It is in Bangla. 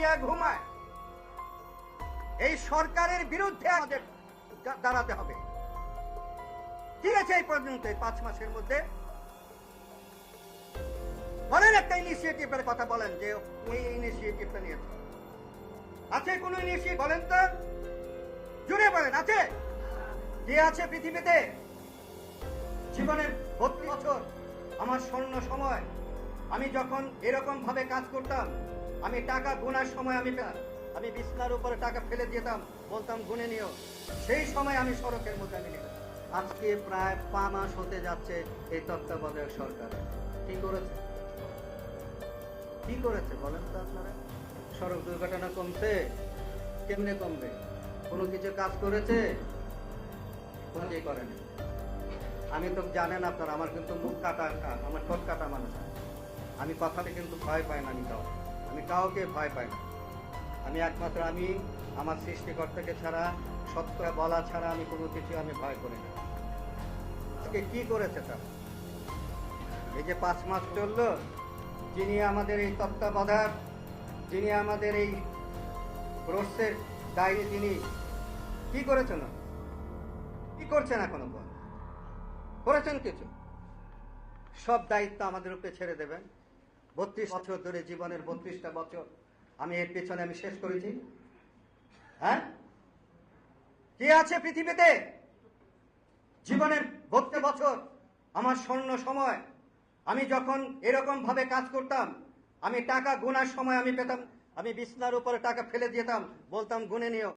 মিডিয়া ঘুমায়। এই সরকারের বিরুদ্ধে আমাদের দাঁড়াতে হবে। ঠিক আছে এই পর্যন্ত পাঁচ মাসের মধ্যে। বলেন একটা ইনিশিয়েটিভের কথা বলেন যে এই ইনিশিয়েটিভটা নিয়েছে আছে কোন ইনিশিয়েটিভ বলেন তো। জুড়ে বলেন, আছে? যে আছে পৃথিবীতে? জীবনের বত্রিশ বছর, আমার স্বর্ণ সময়। আমি যখন এরকম ভাবে কাজ করতাম, আমি টাকা গোনার সময় আমি আমি বিছনার উপরে টাকা ফেলে দিতাম, বলতাম, গুনে নিও। সেই সময় আমি সড়কের মধ্যে আমি আজকে প্রায় পা মাস হতে যাচ্ছে এই তত্ত্বাবধায়ক সরকার। কি করেছে? কি করেছে বলেন তো আপনারা? সড়ক দুর্ঘটনা কমছে, কেমনে কমবে? কোনো কিছু কাজ করেছে? কোনোই করেনি আমি তো জানেন আপনারা, আমার কিন্তু মুখ কাটা, আমার ঠোঁট কাটা মানুষ। আমি কথাতে কিন্তু ভয় পাই না আমি কাউ আমি কাউকে ভয় পাই না। আমি একমাত্র, আমি আমার সৃষ্টিকর্তাকে ছাড়া সত্য বলা ছাড়া আমি কোনো কিছু আমি ভয় করি না। আজকে কি করেছে তারা? এই যে পাঁচ মাস চলল, যিনি আমাদের এই তত্ত্বাবধায়ক, যিনি আমাদের এই রোডসের দায়ী তিনি, কি করেছেন? কি করছেন এখনও? করেছেন কিছু? সব দায়িত্ব আমাদের উপরে ছেড়ে দেবেন। বত্রিশ বছর ধরে জীবনের বত্রিশটা বছর আমি এর পেছনে আমি শেষ করেছি। হ্যাঁ? কি আছে পৃথিবীতে? জীবনের বত্রিশ বছর আমার স্বর্ণ সময়। আমি যখন এরকম ভাবে কাজ করতাম, আমি টাকা গোনার সময় আমি পেতাম, আমি বিছনার উপরে টাকা ফেলে দিতাম, বলতাম, গুনে নিও।